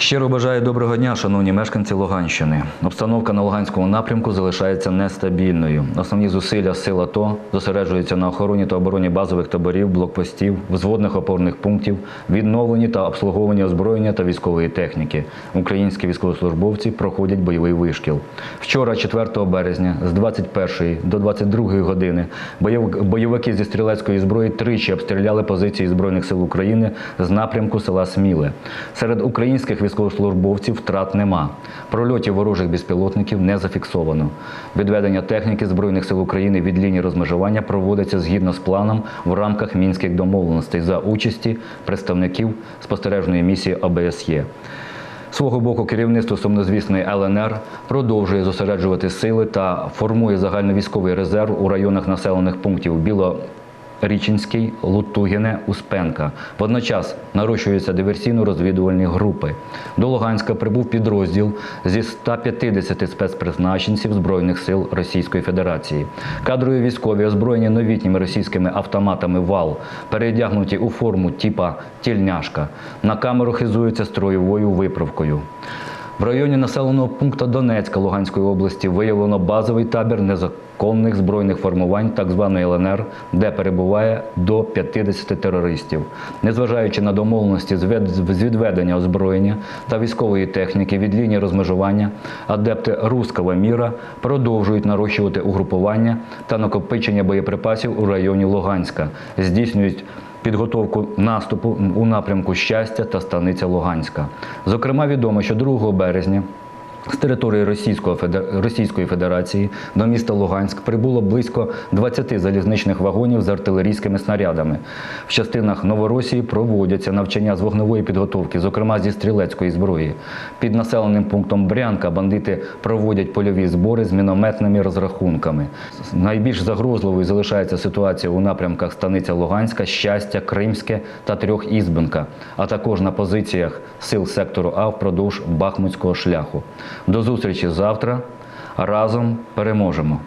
Щиро бажаю доброго дня, шановні мешканці Луганщини. Обстановка на Луганському напрямку залишається нестабільною. Основні зусилля сил АТО зосереджуються на охороні та обороні базових таборів, блокпостів, взводних опорних пунктів, відновленні та обслуговуванні озброєння та військової техніки. Українські військовослужбовці проходять бойовий вишкіл. Вчора, 4 березня, з 21 до 22 години бойовики зі стрілецької зброї тричі обстріляли позиції Збройних сил України з напрямку села Сміле. Серед українських військовослужбовців втрат нема. Прольотів ворожих безпілотників не зафіксовано. Відведення техніки Збройних сил України від лінії розмежування проводиться згідно з планом в рамках мінських домовленостей за участі представників спостережної місії ОБСЄ. Свого боку, керівництво сумнозвісної ЛНР продовжує зосереджувати сили та формує загальновійськовий резерв у районах населених пунктів Білорічинський, Лутугіне, Успенка. Водночас нарощуються диверсійно-розвідувальні групи. До Луганська прибув підрозділ зі 150 спецпризначенців Збройних сил Російської Федерації. Кадрові військові озброєні новітніми російськими автоматами ВАЛ, передягнуті у форму типа тільняшка. На камеру хизуються строєвою виправкою. В районі населеного пункту Донецька Луганської області виявлено базовий табір незаконних збройних формувань так званої ЛНР, де перебуває до 50 терористів. Незважаючи на домовленості з відведення озброєння та військової техніки від лінії розмежування, адепти руського міра продовжують нарощувати угрупування та накопичення боєприпасів у районі Луганська, здійснюють підготовку наступу у напрямку щастя та станиця Луганська. Зокрема, відомо, що 2 березня з території Російської Федерації до міста Луганськ прибуло близько 20 залізничних вагонів з артилерійськими снарядами. В частинах Новоросії проводяться навчання з вогневої підготовки, зокрема зі стрілецької зброї. Під населеним пунктом Брянка бандити проводять польові збори з мінометними розрахунками. Найбільш загрозливою залишається ситуація у напрямках станиця Луганська, Щастя, Кримське та Трьохізбенка, а також на позиціях сил сектору А впродовж Бахмутського шляху. До зустрічі завтра. Разом переможемо.